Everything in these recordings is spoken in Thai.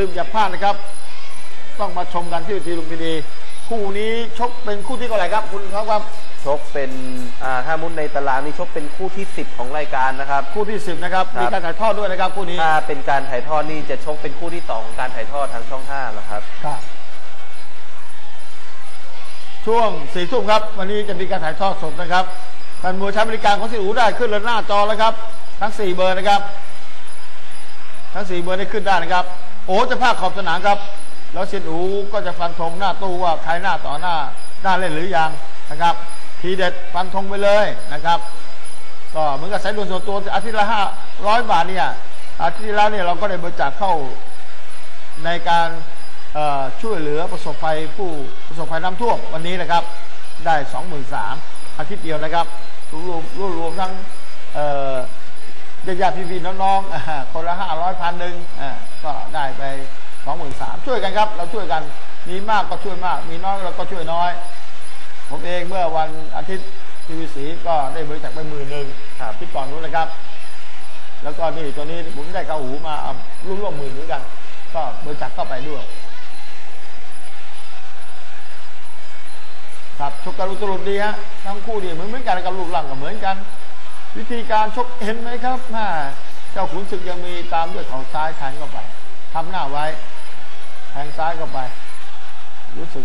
ลืมอย่าพลาดนะครับ ต้องมาชมกันที่ทีลุมพินีคู่นี้ชกเป็นคู่ที่เท่าไหร่ครับคุณครับครับชกเป็นอ่าถ้ามุดในตารางนี่ชกเป็นคู่ที่ 10 ของรายการนะครับคู่ที่สิบนะครับครับ มีการถ่ายทอดด้วยนะครับคู่นี้ถ้าเป็นการถ่ายทอดนี่จะชกเป็นคู่ที่2ของการถ่ายทอดทางช่อง5แล้วครับครับ ช่วงสี่ทุ่มครับ วันนี้จะมีการถ่ายทอดสดนะครับแฟนมวยใช้บริการของสิอูได้ขึ้นเลยหน้าจอแล้วครับ ทั้งสี่เบอร์นะครับ ทั้งสี่เบอร์ได้ขึ้นได้นะครับ โอ้จะภาคขอบสนามครับ แล้วเซียนอูก็จะฟันธงหน้าตู้ว่าใครหน้าต่อหน้าหน้าเล่นหรือยังนะครับทีเด็ดฟันธงไปเลยนะครับ ก็เหมือนกับสายด่วนส่วนตัวอาทิตย์ละห้าร้อยบาทเนี่ยอาทิตย์ที่แล้วเนี่ยเราก็ได้บริจาคเข้าในการช่วยเหลือประสบภัยผู้ประสบภัยน้ำท่วมวันนี้นะครับ ได้สองหมื่นสามอาทิตย์เดียวนะครับรวมรวมรวมทั้งเอ่อ ญาติๆพี่ๆน้องๆอ่าคนละห้าร้อยพันหนึ่งอ่าก็ได้ไปสองหมื่นสามช่วยกันครับ เราช่วยกันมีมากก็ช่วยมาก มีน้อยเราก็ช่วยน้อย ผมเองเมื่อวันอาทิตย์ทีวีสีก็ได้บริจาคไปหมื่นหนึ่งครับที่ก่อนนู้นนะครับ แล้วก็นี่ตัวนี้ผมได้เข้าหูมาเอาร่วมร่วมหมื่นเหมือนกัน ก็บริจาคเข้าไปด้วยครับชกกันอุตรุดดีฮะทั้งคู่ดีเหมือนเหมือนกันกับลูกหลังก็เหมือนกัน วิธีการชกเห็นไหมครับหน้าเจ้าขุนศึกยังมีตามด้วยเข่าซ้ายแทงเข้าไปทำหน้าไว้แทงซ้ายเข้าไป รู้สึก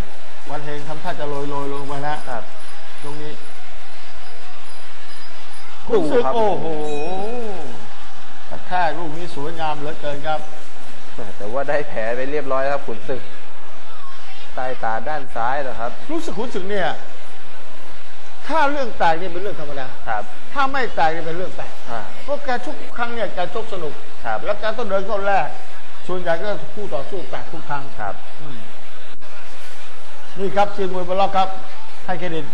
วันเฮงทำท่าจะโรยโรยลงไปนะครับตรงนี้ดูขุนศึกครับโอ้โหกระแทกลูกนี้สวยงามเหลือเกินครับ แต่ว่าได้แผลไปเรียบร้อยแล้วครับขุนศึกใต้ตาด้านซ้ายเหรอครับ รู้สึกขุนศึกเนี่ย ถ้าเรื่องแตกเนี่ยเป็นเรื่องธรรมดาครับ ถ้าไม่แตกเนี่ยเป็นเรื่องแปลกอ่า เพราะแกทุกครั้งเนี่ยแกชกสนุก ครับ แล้วแกต้องเดินเข้าแรก ส่วนใหญ่ก็คู่ต่อสู้แตกทุกครั้ง ครับ อืมนี่ครับซีนมวยบอลล็อกครับ ให้เครดิต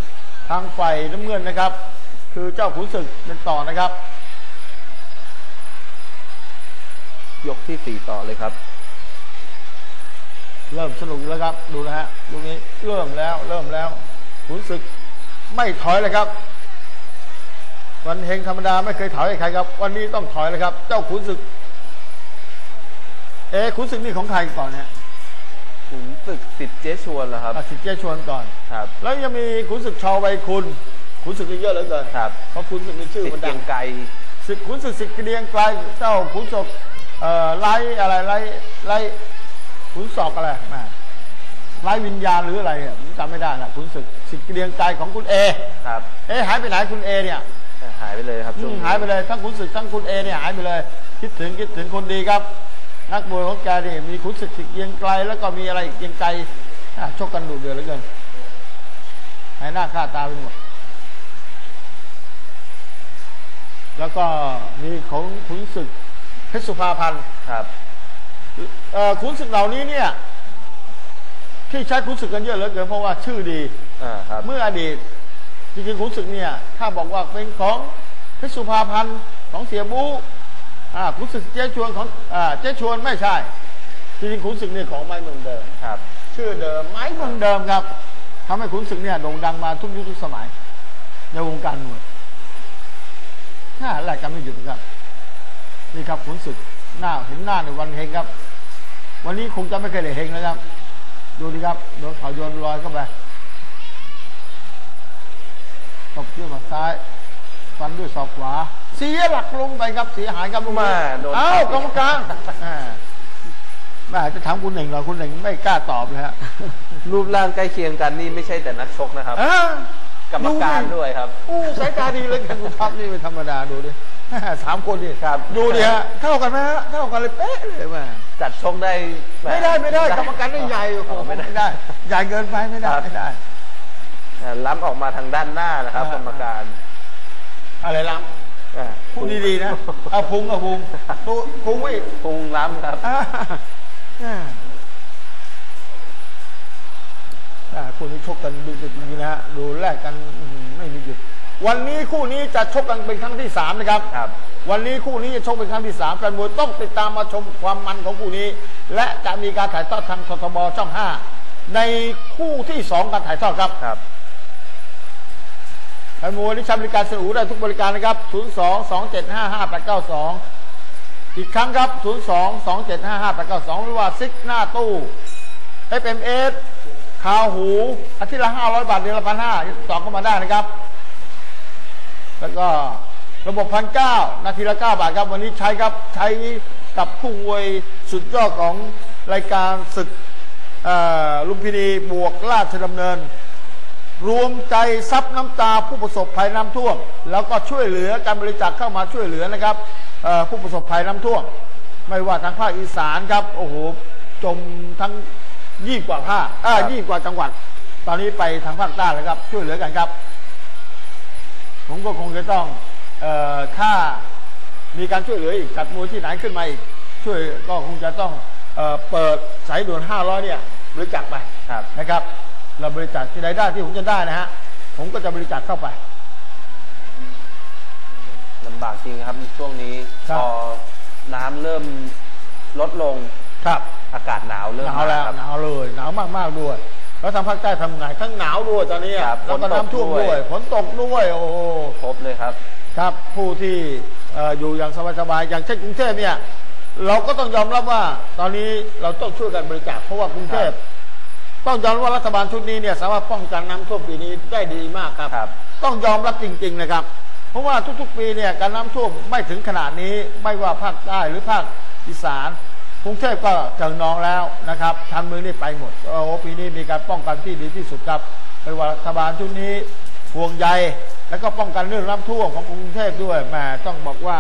ทางฝ่ายน้ำเงินนะครับ คือเจ้าขุนศึกเป็นต่อนะครับ ยกที่สี่ต่อเลยครับ เริ่มสนุกแล้วครับ ดูนะฮะลูกนี้เริ่มแล้ว เริ่มแล้วขุนศึกไม่ถอยเลยครับ วันเฮงธรรมดาไม่เคยถอยให้ใครครับ วันนี้ต้องถอยเลยครับ เจ้าขุนศึก เอะขุนศึกนี่ของใครก่อนเนี่ยขุนศึกสิทธิ์เจ๊ชวนเหรอครับอาสิทธิ์เจชวนก่อน ครับแล้วยังมีขุนศึกชาวไวยคุณขุนศึกนี่เยอะเหลือเกินครับเพราะขุนศึกมีชื่อสิทมันธิ์ดัเกียง งไกรศึกขุนศึกสิทธิ์เกรียงไกลเจ้าขุนศกเอ่อไล่อะไรไล่ไล่ขุนศอกอะไรมาไล่วิญญาณหรืออะไรเนี่ยผมจำไม่ได้ละขุนศึกสิทธิ์เกรียงไกลของคุณเอ ครับ เอะหายไปไหนคุณเอเนี่ย หายไปเลยครับอืช่วงมนี้หายไปเลยทั้งขุนศึกทั้งคุณเอเนี่ยหายไปเลย คิดถึงคิดถึงคนดีครับ นักมวยของแกนี่มีขุนศึกสิทธิ์เกรียงไกล แล้วก็มีอะไรอีกเกรียงไกลอะชกกันดุเดือดเหลือเกินหายหน้าค่าตาไปหมดแล้วก็มีของขุนศึกเพชรสุภาพันธ์ครับเอ่อขุนศึกเหล่านี้เนี่ย ที่ใช้ขุนศึกกันเยอะเหลือเกินเพราะว่าชื่อดีอ่าครับเมื่ออดีต จริงๆขุนศึกเนี่ย ถ้าบอกว่าเป็นของเพชรสุภาพันธ์ของเสียบูอ่าขุนศึกเจ๊ชวนของอ่าเจ๊ชวนไม่ใช่ จริงๆขุนศึกเนี่ยของไม้เมืองเดิมครับ ชื่อเดิมไม้เมืองเดิมครับทำให้ขุนศึกเนี่ยโด่งดังมาทุกยุคทุกสมัย ในวงการมวยน่าแลกกันไม่หยุดครับ นี่ครับขุนศึกหน้าเห็นหน้าในวันเฮงครับ วันนี้คงจะไม่เคยได้เฮงแล้วครับ ดูดิครับโดนเขาโยนลอยเข้าไป ตบด้วยหมัดซ้ายฟันด้วยศอกขวา เสียหลักลงไปครับเสียหายครับลูกมาโดนเอ้ากรรมการอ่าแม่จะถามคุณหนึ่งเหรอคุณหนึ่งไม่กล้าตอบเลยฮะรูปร่างใกล้เคียงกันนี่ไม่ใช่แต่นักชกนะครับอ่ากรรมการด้วยครับอู้สายตาดีเลยกันคุณท็อปนี่ไม่ธรรมดาดูดิสามคนนี่ครับดูดิฮะเท่ากันไหมฮะเท่ากันเลยเป๊ะเลยแม่จัดชกได้แหไม่ได้ไม่ได้ กรรมการนี่ใหญ่โอ้โหไม่ไม่ได้ได้ใหญ่เกินไปไม่ได้ครับไม่ได้อ่า ล้ำออกมาทางด้านหน้านะครับอ่ากรรมการ อะไรล้อ่าำพูดดีๆนะเอาพุงเอาพุงตัวพุงไม่พุงล้ำครับอ่าอ่าอ่าคู่นี้ชกกันดูจริงๆนะฮะดูแลกกันอื้อหือไม่มีหยุดวันนี้คู่นี้จะชกกันเป็นครั้งที่สามนะครับครับ วันนี้คู่นี้จะชกเป็นครั้งที่สามแฟนมวยต้องติดตามมาชมความมันของคู่นี้ และจะมีการถ่ายทอดทางททบช่องห้าในคู่ที่สองการถ่ายทอดครับครับ แฟนมวยที่ใช้บริการสอูได้ทุกบริการนะครับ 0 2 2 7 5 5 8 9 2 อีกครั้งครับ 0 2 2 7 5 5 8 9 2 หรือว่าซิกหน้าตู้ FMS คาวหูอาทิตย์ละ 500 บาทเดือนละพันห้าต่อเข้ามาได้นะครับ แล้วก็ระบบพันเก้านาทีละ9บาทครับ วันนี้ใช้ครับใช้กับผู้มวยสุดยอดของรายการศึกลุมพินีบวกราชดำเนิน รวมใจซับน้ำตาผู้ประสบภัยน้ำท่วม แล้วก็ช่วยเหลือการบริจาคเข้ามาช่วยเหลือนะครับเอ่อผู้ประสบภัยน้ำท่วม ไม่ว่าทางภาคอีสานครับโอ้โหจมทั้งยี่กว่าภาคอ่าครับยี่กว่าจังหวัด ตอนนี้ไปทางภาคใต้แล้วครับ ช่วยเหลือกันครับ ผมก็คงจะต้องเออถ้ามีการช่วยเหลืออีกจัดมวยที่ไหนขึ้นมาอีก ช่วยก็คงจะต้องเออเปิดสายด่วน500เนี่ยบริจาคไปครับนะครับ เราบริจาคที่ใดได้ที่ผมจะได้นะฮะ ผมก็จะบริจาคเข้าไปลำบากจริงครับช่วงนี้ครับพอน้ำเริ่มลดลงครับ อากาศหนาวเริ่มหนาวแล้วมครับหนาวเลยหนาวมากๆด้วยแล้วทางภาคใต้ทำไงทั้งหนาวด้วยตอนนี้ครับแล้วก็ฝนตกน้ำท่วมด้ด้ววยยฝนตกด้วยโอ้โหครบเลยครับ ครับผู้ที่เอ่ออยู่อย่างสบายๆอย่างเช่นกรุงเทพเนี่ย เราก็ต้องยอมรับว่า ตอนนี้เราต้องช่วยกันบริจาคเพราะว่ากรุงเทพครับ ต้องยอมรับว่ารัฐบาลชุดนี้เนี่ยสามารถป้องกันน้ำท่วมปีนี้ได้ดีมากครับครับ ต้องยอมรับจริงๆนะครับ เพราะว่าทุกๆปีเนี่ยการน้ำท่วมไม่ถึงขนาดนี้ไม่ว่าภาคใต้หรือภาคอีสานกรุงเทพก็เจอน้องแล้วนะครับทางเมืองนี่ไปหมดโอ้โหปีนี้มีการป้องกันที่ดีที่สุดครับไม่ว่ารัฐบาลชุดนี้ห่วงใยแล้วก็ป้องกันเรื่องน้ำท่วมของกรุงเทพด้วยแหมต้องบอกว่า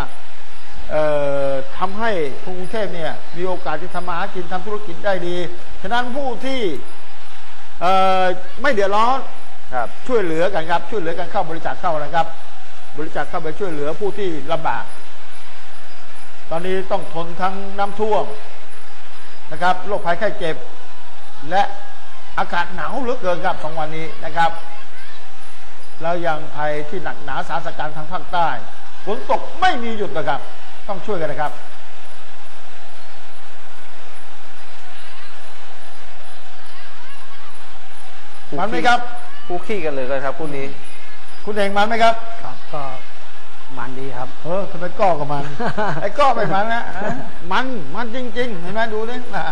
เอ่อทำให้กรุงเทพเนี่ยมีโอกาสที่ทำมาหากินทำธุรกิจได้ดี ฉะนั้นผู้ที่ เอ่อไม่เดือดร้อนครับ ช่วยเหลือกันครับ ช่วยเหลือกันเข้าบริจาคเข้านะครับ บริจาคเข้าไปช่วยเหลือผู้ที่ลำบาก ตอนนี้ต้องทนทั้งน้ำท่วมนะครับโรคภัยไข้เจ็บ และอากาศหนาวเหลือเกินครับสองวันนี้นะครับ แล้วยังภัยที่หนักหนาสาหัสการทางภาคใต้ฝนตกไม่มีหยุดนะครับ ต้องช่วยกันนะครับ มันไหมครับ คู่ขี้กันเลยครับคู่นี้ คุณเองมันไหมครับ ครับก็มันดีครับ เออทำไมก้อกับมัน ไอ้ก้อไม่มันนะฮะมันมันจริง ๆ เห็นไหมดูนี่นะ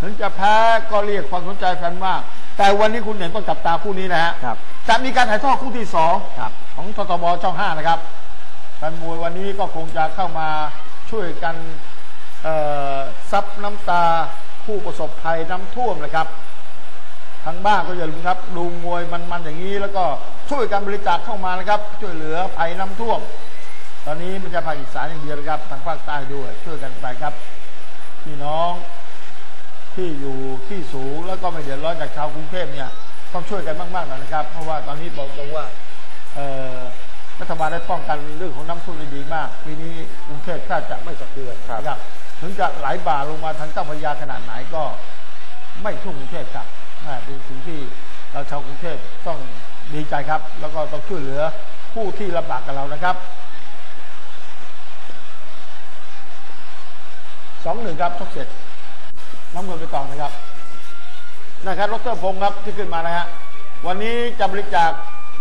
ถึงจะแพ้ก็เรียกความสนใจแฟนมาก แต่วันนี้คุณเห็นต้องจับตาคู่นี้นะฮะครับจะมีการถ่ายทอดคู่ที่สองครับของททบช่องห้านะครับแฟนมวยวันนี้ก็คงจะเข้ามาช่วยกันเอ่อซับน้ำตาผู้ประสบภัยน้ำท่วมนะครับ ทางบ้านก็อย่าลืมครับดูมวยมันๆอย่างนี้ แล้วก็ช่วยกันบริจาคเข้ามานะครับ ช่วยเหลือภัยน้ำท่วม ตอนนี้ไมันจะภาคอีสานอย่างเดียวนะครับ ทางภาคใต้ด้วย ช่วยกันไปครับพี่น้องที่อยู่ที่สูงแล้วก็ไม่เดือดร้อนจากชาวกรุงเทพเนี่ยต้องช่วยกันมากๆหน่อยนะครับ เพราะว่าตอนนี้บอกตรงว่าเอ่อรัฐบาลได้ป้องกันเรื่องของน้ำท่วมได้ดีมากปีนี้กรุงเทพถ้าจะไม่สะเทือนครับนะครับถึงจะไหลบ่าลงมาทางเจ้าพระยาขนาดไหนก็ไม่ท่วมกรุงเทพครับน่า เป็นสิ่งที่เราชาวกรุงเทพต้องดีใจครับ แล้วก็ต้องช่วยเหลือผู้ที่ลำบากกับเรานะครับสองหนึ่งครับชกเสร็จน้ำเงินไปต่อนะครับนะครับดรพงศ์ครับที่ขึ้นมานะฮะวันนี้จะบริจาค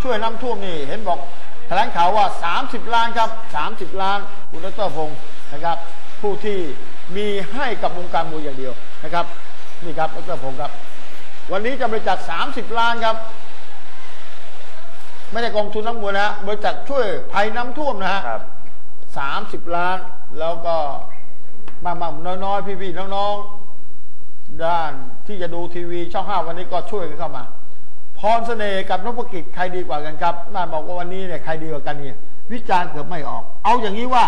ช่วยน้ำท่วมนี่เห็นบอกแถลงข่าวว่า 30 ล้านครับ 30 ล้านคุณดรพงศ์นะครับ ผู้ที่มีให้กับวงการมวยอย่างเดียวนะครับ นี่ครับดรพงศ์ครับ วันนี้จะบริจาค30 ล้านครับ ไม่ได้กองทุนน้ำมวยนะฮะบริจาคช่วยภัยน้ำท่วมนะฮะครับสามสิบล้าน แล้วก็มากๆน้อยๆพี่ๆน้องๆด้านที่จะดูทีวีช่องห้าวันนี้ก็ช่วยกันเข้ามาพรเสน่ห์กับนพกิจใครดีกว่ากันครับน่าบอกว่าวันนี้เนี่ยใครดีกว่ากันเนี่ย วิจารณ์เกือบไม่ออก เอาอย่างนี้ว่า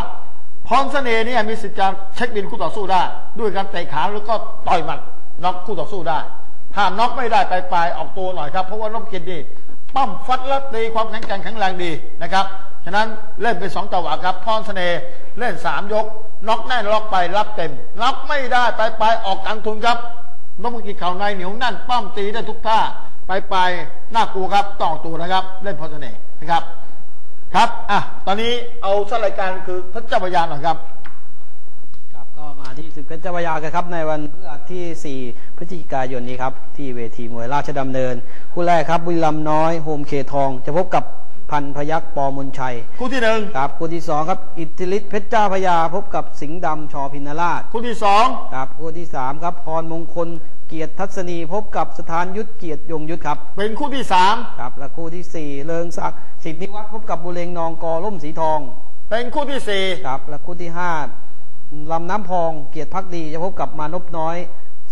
พรเสน่ห์เนี่ยมีสิทธิ์จะเช็คบินคู่ต่อสู้ได้ ด้วยการเตะขาแล้วก็ต่อยหมัดน็อกคู่ต่อสู้ได้ ถ้าน็อกไม่ได้ไปปลายออกตัวหน่อยครับเพราะว่านพกิจนี่ปั้มฟัดและตีความแข็งแกร่งแข็งแรงดีนะครับฉะนั้นเล่นไปสองจังหวะครับพรเสน่ห์เล่นสามยกน็อกแน่นล็อกไปรับเต็มรับไม่ได้ไปปลายออกกลางทุนครับนพกิจเข่าในเหนียวแน่นปั้มตีได้ทุกท่าไปปลายน่ากลัวครับต้อกตัวนะครับ เล่นพรเสน่ห์นะครับครับอะตอนนี้เอาสรายการคือพระเจ้าพระยาหน่อยครับ ที่ศึกเพชรเจ้าพระยากันครับในวันพฤหัสที่ 4 พฤศจิกายนนี้ครับ ที่เวทีมวยราชดำเนิน คู่แรกครับบุรีรัมย์น้อยโฮมเคทอง จะพบกับพันพยักปอมนชัย คู่ที่หนึ่งครับคู่ที่สองครับอิทธิฤทธิ์เพชรเจ้าพระยาพบกับสิงห์ดำชอพินราชคู่ที่สองครับคู่ที่สามครับพรมงคลเกียรติทัศนีพบกับสถานยุทธเกียรติยงยุทธครับ เป็นคู่ที่สามครับและคู่ที่สี่เริงศักดิ์สิทธินิวัฒน์พบกับบุเรงนองกอล่มสีทอง เป็นคู่ที่สี่ครับและคู่ที่ห้า ลำน้ำพองเกียรติพักดีจะพบกับมานพน้อย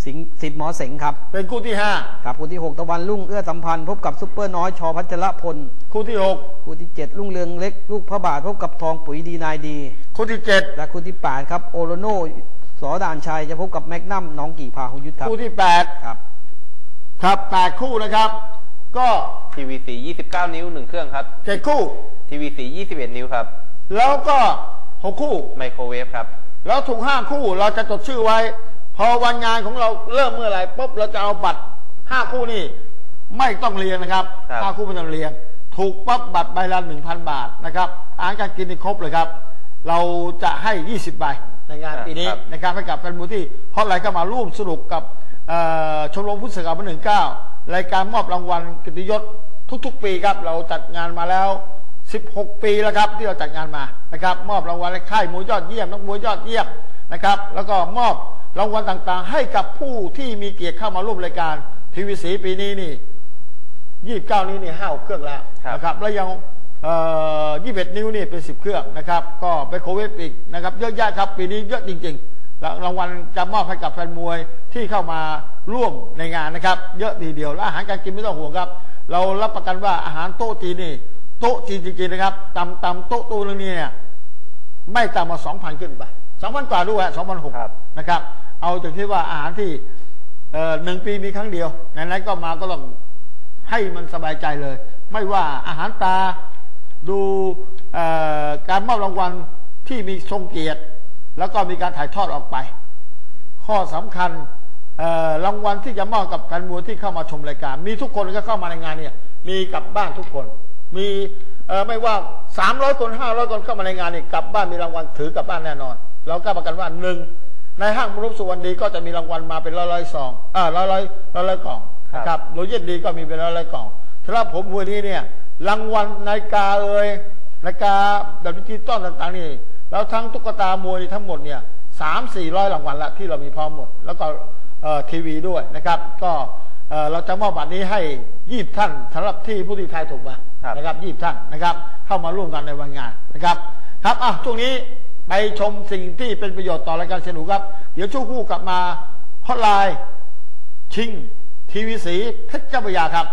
สิงห์สิทธิ์หมอเสงครับ เป็นคู่ที่ห้าครับคู่ที่หกตะวันรุ่งเอื้อสัมพันธ์พบกับซุปเปอร์น้อยชอพัชรพล คู่ที่หกคู่ที่เจ็ดรุ่งเรืองเล็ก ลูกพระบาทพบกับทองปุ๋ยดีนายดี คู่ที่เจ็ดและคู่ที่แปดครับโอโลโนสอด่านชัยจะพบกับแมกนัมน้องกี่พาหุยุทธครับ คู่ที่แปดครับ ครับแปดคู่นะครับ ก็ทีวีสี29 นิ้วหนึ่งเครื่องครับเจ็ดคู่ทีวีสี21 นิ้วครับ แล้วก็หกคู่ไมโครเวฟครับ แล้วถูกห้าคู่เราจะจดชื่อไว้ พอวันงานของเราเริ่มเมื่อไหร่ปุ๊บเราจะเอาบัตรห้าคู่นี่ไม่ต้องเรียงนะครับครับห้าคู่ไม่ต้องเรียง ถูกปั๊บบัตรใบละหนึ่งพันบาทนะครับอาหารการกินนี่ครบเลยครับ เราจะให้20ใบในงานปีนี้นะครับให้กับแฟนมูที่ฮอตไลน์ก็มาร่วมสนุกกับเอ่อชมรมผู้สื่อข่าวบันหนึ่งเก้ารายการมอบรางวัลกิตติยศทุกๆ ปีครับ เราจัดงานมาแล้ว 16 ปีแล้วครับที่เราจัดงานมานะครับ มอบรางวัลให้ค่ายมวยยอดเยี่ยมนักมวยยอดเยี่ยมนะครับ แล้วก็มอบรางวัลต่างๆ ให้กับผู้ที่มีเกียรติเข้ามาร่วมรายการทีวีสีปีนี้นี่ยี่สิบเก้านี้นี่ห้าเครื่องแล้วครับนะครับ แล้วยังยี่สิบเอ็ดนิ้วนี่เป็นสิบเครื่องนะครับ ก็ไปโควิดอีกนะครับเยอะแยะครับ ปีนี้เยอะจริงๆแล้วรางวัลจะมอบให้กับแฟนมวยที่เข้ามาร่วมในงานนะครับ เยอะทีเดียวและอาหารการกินไม่ต้องห่วงครับ เรารับประกันว่าอาหารโต๊ะจีนนี่ โต๊ะจีนจริงๆนะครับตำตำโต๊ะตู้นึงนี่เนี่ย ไม่ต่ำกว่าสองพันขึ้นไปสองพันกว่าด้วยสองพันหกครับนะครับ เอาจากที่ว่าอาหารที่เอ่อหนึ่งปีมีครั้งเดียวไหนๆก็มาก็ต้องให้มันสบายใจเลย ไม่ว่าอาหารตาดูเอ่อการมอบรางวัลที่มีทรงเกียรติ แล้วก็มีการถ่ายทอดออกไป ข้อสำคัญเอ่อรางวัลที่จะมอบกับแฟนมวยที่เข้ามาชมรายการ มีทุกคนก็เข้ามาในงานเนี่ย มีกลับบ้านทุกคน มีเอ่อไม่ว่า300คน500คนเข้ามาในงานนี่กลับบ้านมีรางวัลถือกลับบ้านแน่นอน เรากล้าประกันว่าหนึ่งในห้างมรุปสุวรรณดีก็จะมีรางวัลมาเป็นร้อยร้อยๆซองอ่าร้อยร้อยร้อยร้อยๆกล่องครับนะครับโรเยตดีก็มีเป็นร้อยร้อยๆกล่องสำหรับผมวันนี้เนี่ยรางวัลนาฬิกาเอ่ยนาฬิกาแบบดิจิตอลต่างๆนี่แล้วทั้งตุ๊กตามวยทั้งหมดเนี่ยสามสี่ร้อยรางวัลละที่เรามีพร้อมหมด แล้วก็เอ่อทีวีด้วยนะครับ ก็ เอ่อเราจะมอบบัตรนี้ให้ยี่ท่านสำหรับที่ผู้ที่ทายถูกมาครับนะครับยี่ท่านนะครับ เข้ามาร่วมกันในวันงานนะครับ ครับอะช่วงนี้ไปชมสิ่งที่เป็นประโยชน์ต่อรายการสนุกครับ เดี๋ยวช่วงคู่กลับมาฮอตไลน์ชิง ทีวีสีเพชรเจ้าพระยาครับ